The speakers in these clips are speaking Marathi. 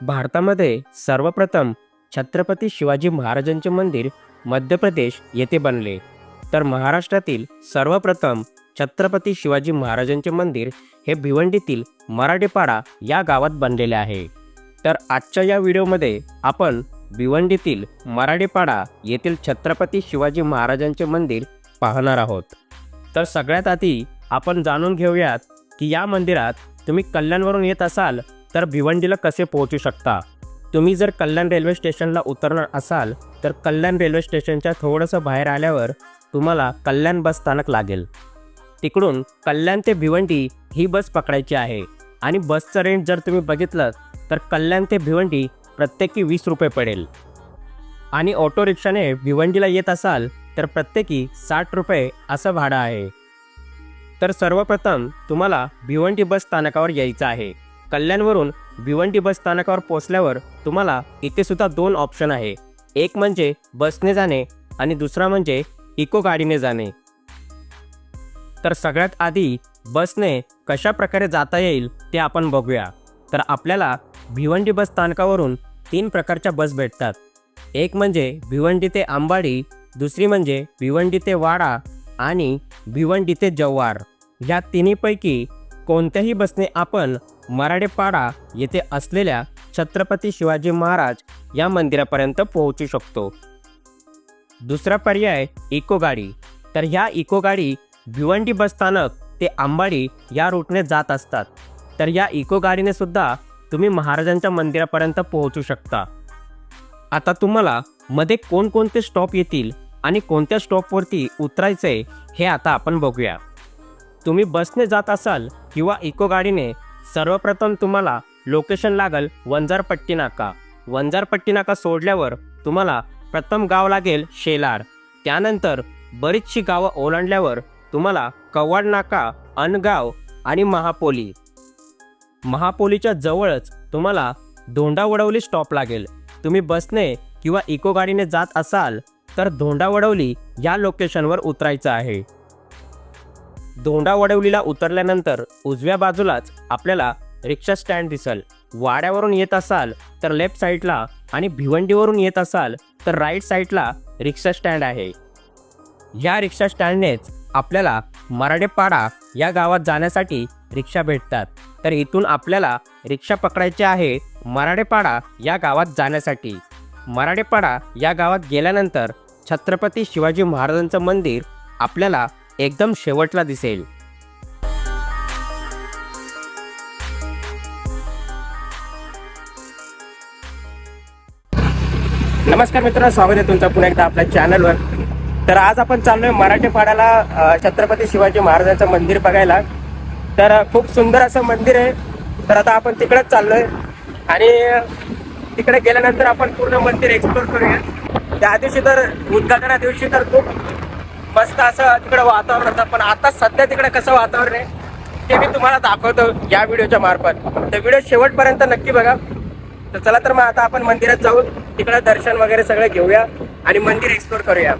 भारतामध्ये सर्वप्रथम छत्रपती शिवाजी महाराजांचे मंदिर मध्य प्रदेश येथे बनले. तर महाराष्ट्रातील सर्वप्रथम छत्रपती शिवाजी महाराजांचे मंदिर हे भिवंडीतील मराठेपाडा या गावात बनलेले आहे. तर आजच्या या व्हिडिओमध्ये आपण भिवंडीतील मराठेपाडा येथील छत्रपती शिवाजी महाराजांचे मंदिर पाहणार आहोत. तर सगळ्यात आधी आपण जाणून घेऊयात की या मंदिरात तुम्ही कल्याणवरून येत असाल तर भिवंडीला कसे पोहोचू शकता? तुम्ही जर कल्याण रेल्वे स्टेशनला उतरणार असाल तर कल्याण रेल्वे स्टेशनच्या थोडंसं बाहेर आल्यावर तुम्हाला कल्याण बस स्थानक लागेल. तिकडून कल्याण ते भिवंडी ही बस पकडायची आहे आणि बसचं रेंट जर तुम्ही बघितलं तर कल्याण ते भिवंडी प्रत्येकी वीस रुपये पडेल. आणि ऑटो रिक्षाने भिवंडीला येत असाल तर प्रत्येकी साठ रुपये असं भाडं आहे. तर सर्वप्रथम तुम्हाला भिवंडी बस स्थानकावर यायचं आहे. कल्याणवरून भिवंडी बस स्थानकावर पोहोचल्यावर तुम्हाला इथे सुद्धा दोन ऑप्शन आहे. एक म्हणजे बसने जाणे आणि दुसरा म्हणजे इको गाडीने जाणे. तर सगळ्यात आधी बसने कशा प्रकारे जाता येईल ते आपण बघूया. तर आपल्याला भिवंडी बस स्थानकावरून तीन प्रकारच्या बस भेटतात. एक म्हणजे भिवंडी ते आंबाडी दुसरी म्हणजे भिवंडी ते वाडा आणि भिवंडी ते जव्हार. या तिन्हीपैकी कोणत्याही बसने आपण मराठेपाडा येथे असलेल्या छत्रपती शिवाजी महाराज या मंदिरापर्यंत पोहोचू शकतो. दुसरा पर्याय इको गाडी. तर ह्या इको गाडी भिवंडी बस स्थानक ते आंबाडी या रूटने जात असतात. तर या इको गाडीने सुद्धा तुम्ही महाराजांच्या मंदिरापर्यंत पोहोचू शकता. आता तुम्हाला मध्ये कोणकोणते स्टॉप येतील आणि कोणत्या स्टॉपवरती उतरायचे हे आता आपण बघूया. तुम्ही बसने जात असाल किंवा इको गाडीने सर्वप्रथम तुम्हाला लोकेशन लागल वंजारपट्टी नाका वंजारपट्टी नाका सोडल्यावर तुम्हाला प्रथम गाव लागेल शेलार. त्यानंतर बरीचशी गावं ओलांडल्यावर तुम्हाला कवाड नाका अनगाव आणि महापोली. महापोलीच्या जवळच तुम्हाला धोंडावडवली स्टॉप लागेल. तुम्ही बसने किंवा इको गाडीने जात असाल तर धोंडावडवली या लोकेशनवर उतरायचं आहे. धोंडावडवलीला उतरल्यानंतर उजव्या बाजूलाच आपल्याला रिक्षा स्टँड दिसल. वाड्यावरून येत असाल तर लेफ्ट साईडला आणि भिवंडीवरून येत असाल तर राईट साईडला रिक्षा स्टँड आहे. या रिक्षा स्टँडनेच आपल्याला मराठेपाडा या गावात जाण्यासाठी रिक्षा भेटतात. तर इथून आपल्याला रिक्षा पकडायची आहे मराठेपाडा या गावात जाण्यासाठी. मराठेपाडा या गावात गेल्यानंतर छत्रपती शिवाजी महाराजांचं मंदिर आपल्याला एकदम शेवटला दिसेल. नमस्कार मित्रांनो स्वागत आहे तुमचं पुन्हा एकदा आपल्या चॅनलवर तर आज आपण चाललोय मराठेपाड्याला छत्रपती शिवाजी महाराजांचं मंदिर बघायला. तर खूप सुंदर असं मंदिर आहे. तर आता आपण तिकडेच चाललोय. आणि तिकडे गेल्यानंतर आपण पूर्ण मंदिर एक्सप्लोर करूया. त्या दिवशी तर उद्घाटना दिवशी तर खूप मस्त असं तिकडं वातावरण होतं. पण आता सध्या तिकडे कसं वातावरण आहे ते मी तुम्हाला दाखवतो या व्हिडिओच्या मार्फत. तर व्हिडिओ शेवटपर्यंत नक्की बघा. तर चला तर मग आता आपण मंदिरात जाऊन तिकडं दर्शन वगैरे सगळं घेऊया आणि मंदिर एक्सप्लोर करूया.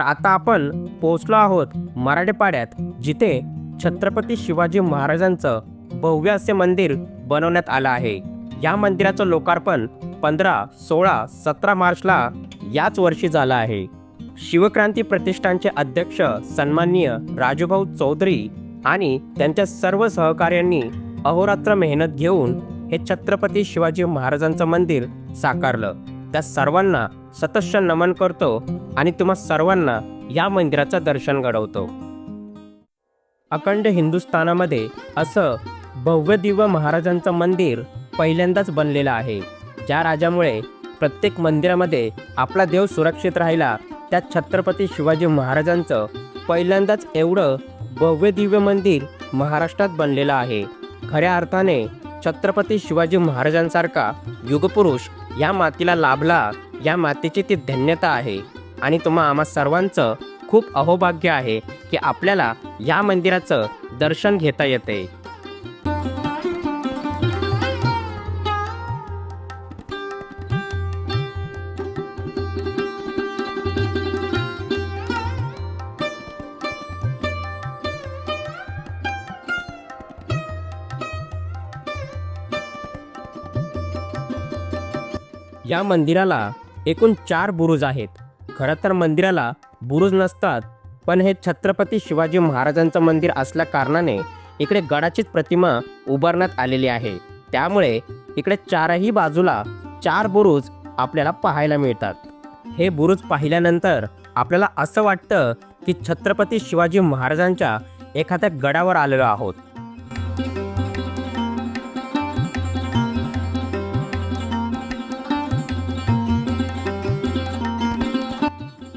आता आपण पोहोचलो आहोत मराठेपाड्यात जिथे छत्रपती शिवाजी महाराजांचं भव्य असे मंदिर बनवण्यात आलं आहे. या मंदिराचं लोकार्पण पंधरा सोळा सतरा मार्चला याच वर्षी झालं आहे. शिवक्रांती प्रतिष्ठानचे अध्यक्ष सन्माननीय राजूभाऊ चौधरी आणि त्यांच्या सर्व सहकार्यांनी अहोरात्र मेहनत घेऊन हे छत्रपती शिवाजी महाराजांचं मंदिर साकारलं. त्या सर्वांना सतश्य नमन करतो आणि तुम्हा सर्वांना या मंदिराचं दर्शन घडवतो. अखंड हिंदुस्थानामध्ये असं भव्यदिव्य महाराजांचं मंदिर पहिल्यांदाच बनलेलं आहे. ज्या राजामुळे प्रत्येक मंदिरामध्ये आपला देव सुरक्षित राहिला त्यात छत्रपती शिवाजी महाराजांचं पहिल्यांदाच एवढं भव्य दिव्य मंदिर महाराष्ट्रात बनलेलं आहे. खऱ्या अर्थाने छत्रपती शिवाजी महाराजांसारखा युगपुरुष या मातीला लाभला या मातेची ती धन्यता आहे. आणि तुम्हा आम्हा सर्वांचं खूप अहोभाग्य आहे की आपल्याला या मंदिराचं दर्शन घेता येते. या मंदिराला एकूण चार बुरुज आहेत. खरं तर मंदिराला बुरुज नसतात पण हे छत्रपती शिवाजी महाराजांचं मंदिर असल्या कारणाने इकडे गडाचीच प्रतिमा उभारण्यात आलेली आहे. त्यामुळे इकडे चारही बाजूला चार बुरुज आपल्याला पाहायला मिळतात. हे बुरुज पाहिल्यानंतर आपल्याला असं वाटतं की छत्रपती शिवाजी महाराजांच्या एखाद्या गडावर आलेलो आहोत.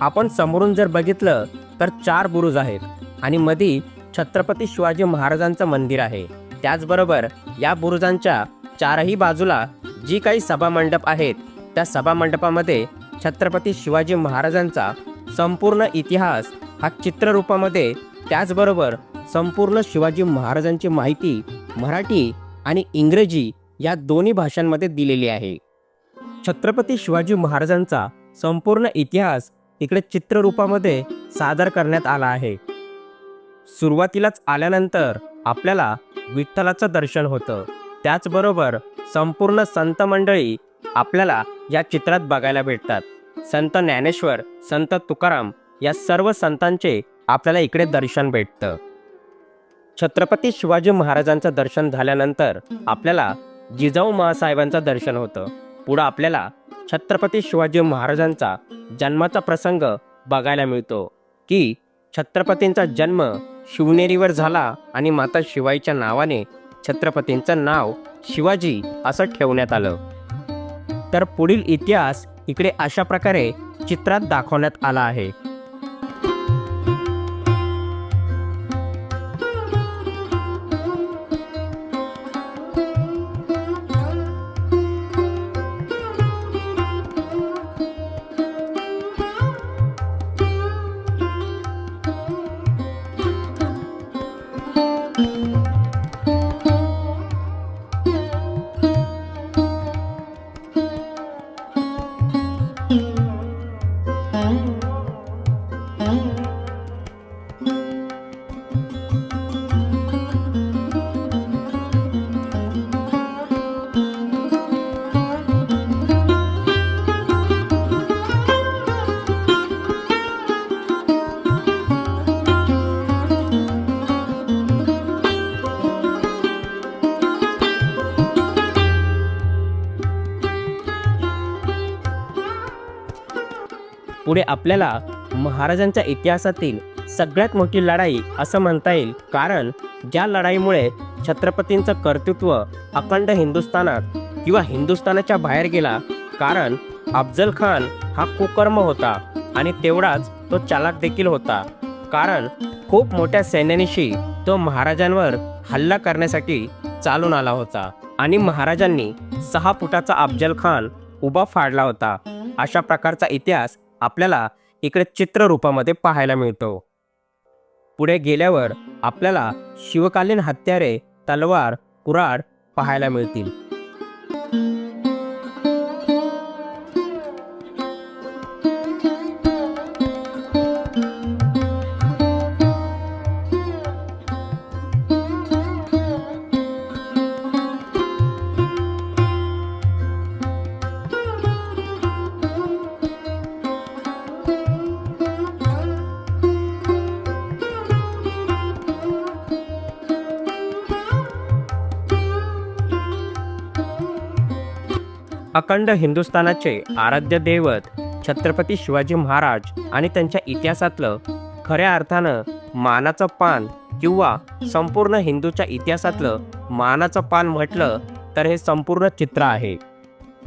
आपण समोरून जर बघितलं तर चार बुरुज आहेत आणि मधी छत्रपती शिवाजी महाराजांचं मंदिर आहे. त्याचबरोबर या बुरुजांच्या चारही बाजूला जी काही सभामंडप आहेत त्या सभामंडपामध्ये छत्रपती शिवाजी महाराजांचा संपूर्ण इतिहास हा चित्ररूपामध्ये त्याचबरोबर संपूर्ण शिवाजी महाराजांची माहिती मराठी आणि इंग्रजी या दोन्ही भाषांमध्ये दिलेली आहे. छत्रपती शिवाजी महाराजांचा संपूर्ण इतिहास इकडे चित्ररूपामध्ये सादर करण्यात आला आहे. सुरुवातीलाच आल्यानंतर आपल्याला विठ्ठलाचं दर्शन होतं. त्याचबरोबर संपूर्ण संत मंडळी आपल्याला या चित्रात बघायला भेटतात. संत ज्ञानेश्वर संत तुकाराम या सर्व संतांचे आपल्याला इकडे दर्शन भेटतं. छत्रपती शिवाजी महाराजांचं दर्शन झाल्यानंतर आपल्याला जिजाऊ महासाहेबांचं दर्शन होतं. पुढं आपल्याला छत्रपती शिवाजी महाराजांचा जन्माचा प्रसंग बघायला मिळतो की छत्रपतींचा जन्म शिवनेरीवर झाला आणि माता शिवाईच्या नावाने छत्रपतींचं नाव शिवाजी असं ठेवण्यात आलं. तर पुढील इतिहास इकडे अशा प्रकारे चित्रात दाखवण्यात आला आहे. पुढे आपल्याला महाराजांच्या इतिहासातील सगळ्यात मोठी लढाई असं म्हणता येईल. कारण ज्या लढाईमुळे छत्रपतींचं कर्तृत्व अखंड हिंदुस्थानात किंवा हिंदुस्थानाच्या बाहेर गेला कारण अफजल खान हा कुकर्म होता आणि तेवढाच तो चालाक देखील होता. कारण खूप मोठ्या सैन्यानिशी तो महाराजांवर हल्ला करण्यासाठी चालून आला होता आणि महाराजांनी सहा फुटाचा अफजल खान उभा फाडला होता. अशा प्रकारचा इतिहास आपल्याला इकडे चित्ररूपामध्ये पाहायला मिळतो. पुढे गेल्यावर आपल्याला शिवकालीन हत्यारे तलवार कुऱ्हाड पाहायला मिळतील. अखंड हिंदुस्थानाचे आराध्य दैवत छत्रपती शिवाजी महाराज आणि त्यांच्या इतिहासातलं खऱ्या अर्थानं मानाचं पान किंवा संपूर्ण हिंदूच्या इतिहासातलं मानाचं पान म्हटलं तर हे संपूर्ण चित्र आहे.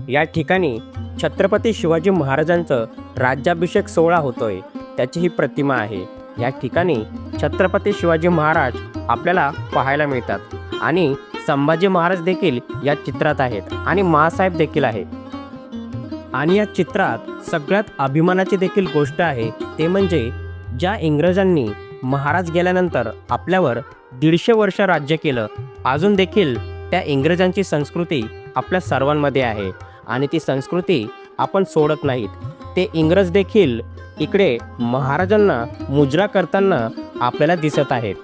या ठिकाणी छत्रपती शिवाजी महाराजांचं राज्याभिषेक सोहळा होतोय त्याची ही प्रतिमा आहे. या ठिकाणी छत्रपती शिवाजी महाराज आपल्याला पाहायला मिळतात आणि संभाजी महाराज देखील या चित्रात आहेत आणि माँसाहेब देखील आहेत. आणि या चित्रात सगळ्यात अभिमानाची देखील गोष्ट आहे ते म्हणजे ज्या इंग्रजांनी महाराज गेल्यानंतर आपल्यावर दीडशे वर्ष राज्य केलं अजून देखील त्या इंग्रजांची संस्कृती आपल्या सर्वांमध्ये आहे आणि ती संस्कृती आपण सोडत नाहीत. ते इंग्रज देखील इकडे महाराजांना मुजरा करताना आपल्याला दिसत आहेत.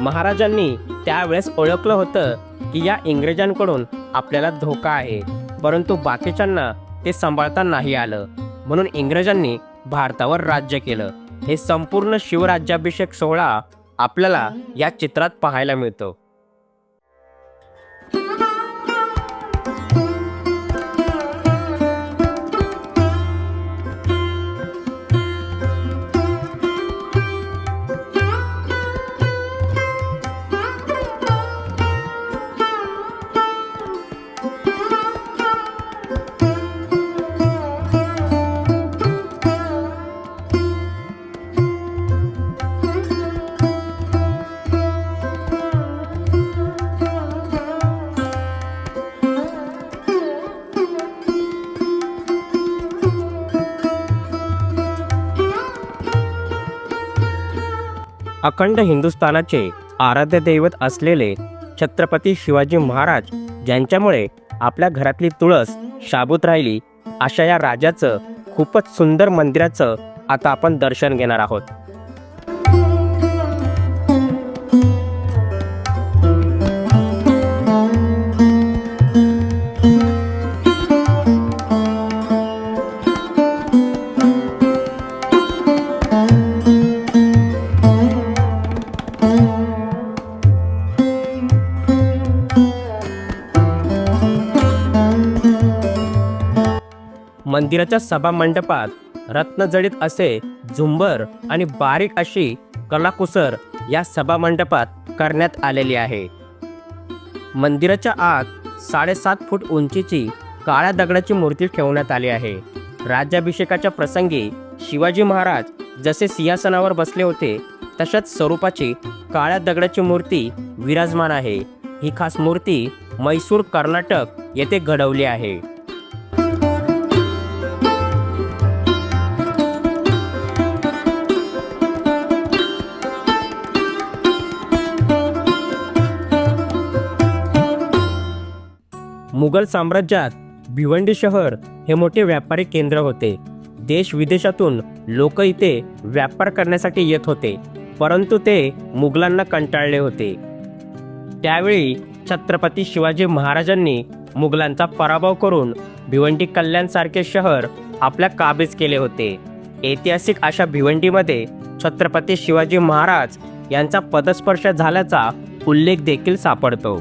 महाराजांनी त्यावेळेस ओळखलं होतं की या इंग्रजांकडून आपल्याला धोका आहे परंतु बाकीच्यांना ते सांभाळता नाही आलं. म्हणून इंग्रजांनी भारतावर राज्य केलं. हे संपूर्ण शिवराज्याभिषेक सोहळा आपल्याला या चित्रात पाहायला मिळतो. अखंड हिंदुस्थानाचे आराध्य दैवत असलेले छत्रपती शिवाजी महाराज ज्यांच्यामुळे आपल्या घरातली तुळस शाबूत राहिली अशा या राजाचं खूपच सुंदर मंदिराचं आता आपण दर्शन घेणार आहोत. मंदिराच्या सभा मंडपात रत्नजडित असे झुंबर आणि बारीक अशी कलाकुसर या सभा मंडपात करण्यात आलेली आहे. मंदिराच्या आत साडेसात फूट उंचीची काळ्या दगडाची मूर्ती ठेवण्यात आली आहे. राज्याभिषेकाच्या प्रसंगी शिवाजी महाराज जसे सिंहासनावर बसले होते तशाच स्वरूपाची काळ्या दगडाची मूर्ती विराजमान आहे. ही खास मूर्ती मैसूर कर्नाटक येथे घडवली आहे. मुघल साम्राज्यात भिवंडी शहर हे मोठे व्यापारी केंद्र होते. देश विदेशातून लोक इथे व्यापार करण्यासाठी येत होते परंतु ते मुघलांना कंटाळले होते. त्यावेळी छत्रपती शिवाजी महाराजांनी मुघलांचा पराभव करून भिवंडी कल्याणसारखे शहर आपल्या काबीज केले होते. ऐतिहासिक अशा भिवंडीमध्ये छत्रपती शिवाजी महाराज यांचा पदस्पर्श झाल्याचा उल्लेख देखील सापडतो.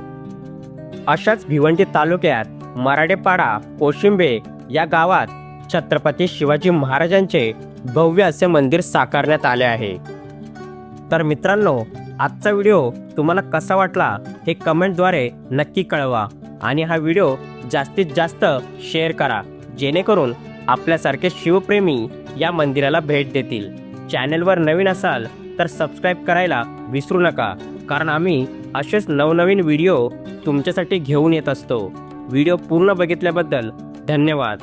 अशाच भिवंडी तालुक्यात मराठेपाडा कोशिंबे या गावात छत्रपती शिवाजी महाराजांचे भव्य असे मंदिर साकारण्यात आले आहे. तर मित्रांनो आजचा व्हिडिओ तुम्हाला कसा वाटला हे कमेंटद्वारे नक्की कळवा आणि हा व्हिडिओ जास्तीत जास्त शेअर करा जेणेकरून आपल्यासारखे शिवप्रेमी या मंदिराला भेट देतील. चॅनेलवर नवीन असाल तर सबस्क्राईब करायला विसरू नका कारण आम्ही असेच नवनवीन व्हिडिओ तुमच्यासाठी घेऊन येत असतो. व्हिडिओ पूर्ण बघितल्याबद्दल धन्यवाद.